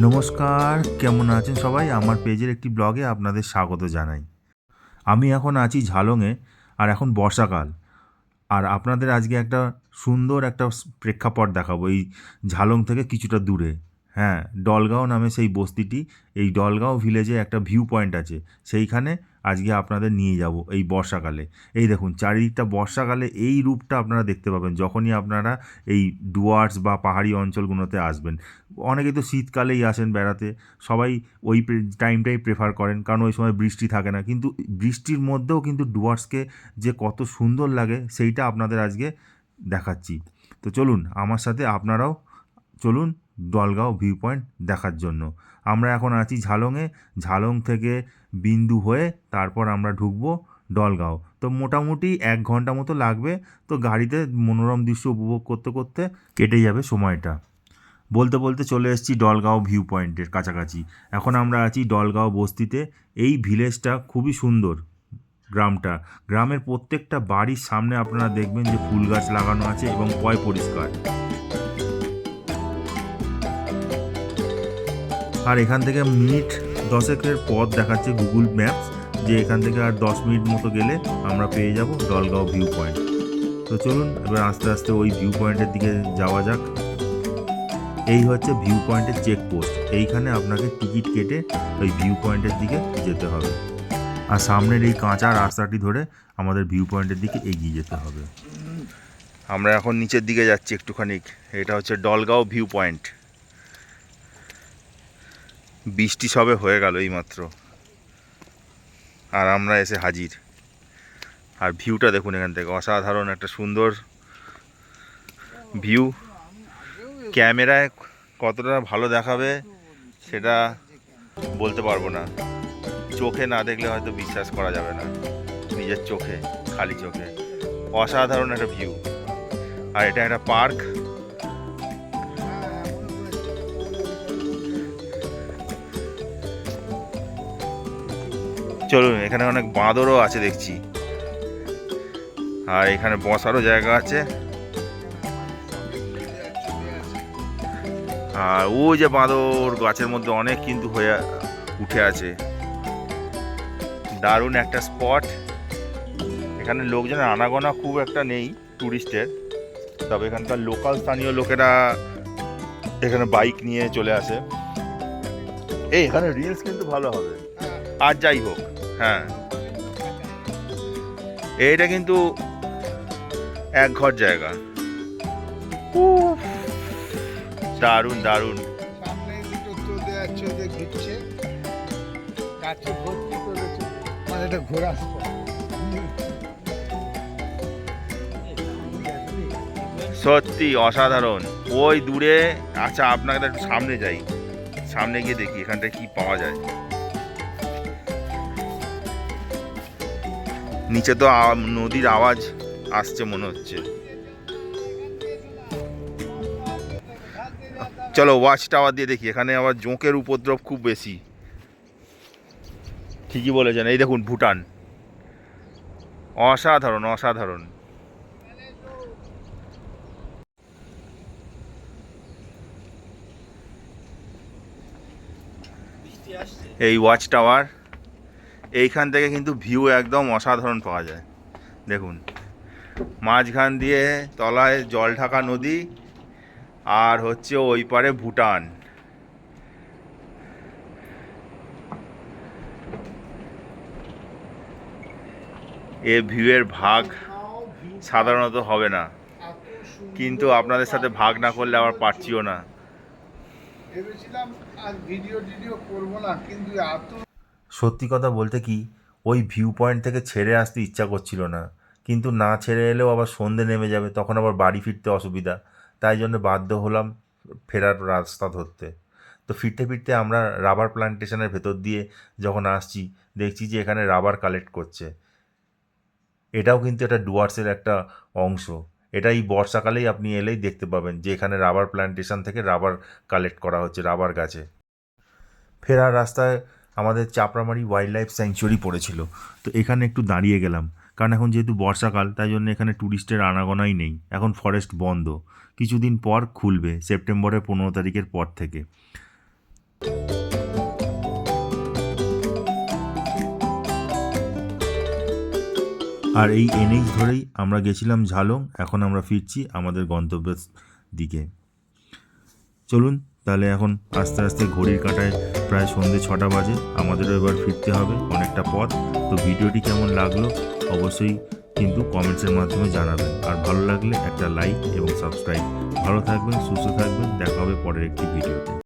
নমস্কার, কেমন আছেন সবাই? আমার পেজের একটি ব্লগে আপনাদের স্বাগত জানাই। আমি এখন আছি ঝালংয়ে, আর এখন বর্ষাকাল। আর আপনাদের আজকে একটা সুন্দর একটা প্রেক্ষাপট দেখাবো। এই ঝালং থেকে কিছুটা দূরে। হ্যাঁ ডলগাঁও নামে সেই বস্তিটি। এই ডলগাঁও ভিলেজে একটা ভিউ পয়েন্ট আছে। সেইখানে আজকে আপনাদের নিয়ে যাব এই বর্ষাকালে। এই দেখুন, চারিদিকটা বর্ষাকালে এই রূপটা আপনারা দেখতে পাবেন যখনই আপনারা এই ডুয়ার্স বা পাহাড়ি অঞ্চলগুলোতে আসবেন। অনেকে তো শীতকালেই আসেন বেড়াতে, সবাই ওই টাইমটাই প্রেফার করেন কারণ ওই সময় বৃষ্টি থাকে না। কিন্তু বৃষ্টির মধ্যেও কিন্তু ডুয়ার্সকে যে কত সুন্দর লাগে সেইটা আপনাদের আজকে দেখাচ্ছি। তো চলুন, আমার সাথে আপনারাও চলুন ডলগাঁও ভিউ পয়েন্ট দেখার জন্য। আমরা এখন আছি ঝালংয়ে। ঝালং থেকে বিন্দু হয়ে তারপর আমরা ঢুকবো ডলগাঁও তো মোটামুটি এক ঘণ্টা মতো লাগবে। তো গাড়িতে মনোরম দৃশ্য উপভোগ করতে করতে কেটে যাবে সময়টা। বলতে বলতে চলে এসেছি ডলগাঁও ভিউ পয়েন্টের কাছাকাছি। এখন আমরা আছি ডলগাঁও বস্তিতে। এই ভিলেজটা খুবই সুন্দর গ্রামটা। গ্রামের প্রত্যেকটা বাড়ির সামনে আপনারা দেখবেন যে ফুল গাছ লাগানো আছে এবং পয় পরিষ্কার। আর এখান থেকে মিনিট দশেকের পথ দেখাচ্ছে গুগল ম্যাপস, যে এখান থেকে আর দশ মিনিট মতো গেলে আমরা পেয়ে যাব ডলগাঁও ভিউ পয়েন্ট তো চলুন, এবার আস্তে আস্তে ওই ভিউ পয়েন্টের দিকে যাওয়া যাক। এই হচ্ছে ভিউ পয়েন্টের চেকপোস্ট এইখানে আপনাকে টিকিট কেটে ওই ভিউ পয়েন্টের দিকে যেতে হবে। আর সামনের এই কাঁচা রাস্তাটি ধরে আমাদের ভিউ পয়েন্টের দিকে এগিয়ে যেতে হবে। আমরা এখন নিচের দিকে যাচ্ছি একটুখানি। এটা হচ্ছে ডলগাঁও ভিউ পয়েন্ট বৃষ্টি সবে হয়ে গেল এইমাত্র। আর আমরা এসে হাজির। আর ভিউটা দেখুন এখান থেকে। অসাধারণ একটা সুন্দর ভিউ। ক্যামেরায় কতটা ভালো দেখাবে সেটা বলতে পারব না। চোখে না দেখলে হয়তো বিশ্বাস করা যাবে না। নিজের চোখে, খালি চোখে। অসাধারণ একটা ভিউ। আর এটা একটা পার্ক। চলুন, এখানে অনেক বাঁদরও আছে দেখছি। আর এখানে বসারও জায়গা আছে। আর ওই যে বাঁদর গাছের মধ্যে অনেক কিন্তু হয়ে উঠে আছে। দারুণ একটা স্পট। এখানে লোকজনের আনাগোনা খুব একটা নেই ট্যুরিস্টের তবে এখানকার লোকাল স্থানীয় লোকেরা এখানে বাইক নিয়ে চলে আসে। এই, এখানে রিলস কিন্তু ভালো হবে। আর যাই হোক। হ্যাঁ। এইটা কিন্তু এক ঘর জায়গা। দারুণ দারুণ। ঘোরা সত্যি অসাধারণ। ওই দূরে আচ্ছা আপনাকে একটু সামনে যাই। সামনে গিয়ে দেখি এখানটায় কি পাওয়া যায়। নিচে তো নদীর আওয়াজ আসছে মনে হচ্ছে। চলো ওয়াচ টাওয়ার দিয়ে দেখি, এখানে আবার জোঁকের উপদ্রব খুব বেশি। ঠিকই বলেছেন, এই দেখুন ভুটান। অসাধারণ অসাধারণ। এই ওয়াচ টাওয়ার এইখান থেকে কিন্তু ভিউ একদম অসাধারণ পাওয়া যায়। দেখুন, মাঝখান দিয়ে তলায় জল ঢাকা নদী আর হচ্ছে ওই পারে ভুটান। এ ভিউয়ের ভাগ সাধারণত হবে না। কিন্তু আপনাদের সাথে ভাগ না করলে আবার পারছিও না। ভিডিও টিডিও করব না, কিন্তু এত সত্যি কথা বলতে কি, ওই ভিউ পয়েন্ট থেকে ছেড়ে আসতে ইচ্ছা করছিল না। কিন্তু না ছেড়ে এলেও আবার সন্ধে নেমে যাবে, তখন আবার বাড়ি ফিরতে অসুবিধা। তাই জন্য বাধ্য হলাম ফেরার রাস্তা ধরতে। তো ফিরতে ফিরতে আমরা রাবার প্লান্টেশনের ভেতর দিয়ে যখন আসছি, দেখছি যে এখানে রাবার কালেক্ট করছে। এটাও কিন্তু একটা ডুয়ার্সের একটা অংশ। এটা এই বর্ষাকালেই আপনি এলেই দেখতে পাবেন যে এখানে রাবার প্লান্টেশন থেকে রাবার কালেক্ট করা হচ্ছে রাবার গাছে। ফেরার রাস্তায় আমাদের চাপড়ামারি ওয়াইল্ড লাইফ স্যাংচুরি পড়েছিল। তো এখানে একটু দাঁড়িয়ে গেলাম। কারণ এখন যেহেতু বর্ষাকাল, তাই জন্য এখানে ট্যুরিস্টের আনাগোনাই নেই। এখন ফরেস্ট বন্ধ। কিছুদিন পর খুলবে, সেপ্টেম্বরের পনেরো তারিখের পর থেকে। আর এই এনএইচ ধরেই আমরা গেছিলাম ঝালং, এখন আমরা ফিরছি আমাদের গন্তব্যের দিকে। চলুন তাহলে এখন আস্তে আস্তে ঘড়ির কাঁটায় প্রায় সন্ধে ছটা বাজে। আমাদেরও এবার ফিরতে হবে অনেকটা পথ। তো ভিডিওটি কেমন লাগল অবশ্যই কিন্তু কমেন্টসের মাধ্যমে জানাবেন। আর ভালো লাগলে একটা লাইক এবং সাবস্ক্রাইব ভালো থাকবেন, সুস্থ থাকবেন। দেখা হবে পরের একটি ভিডিওতে।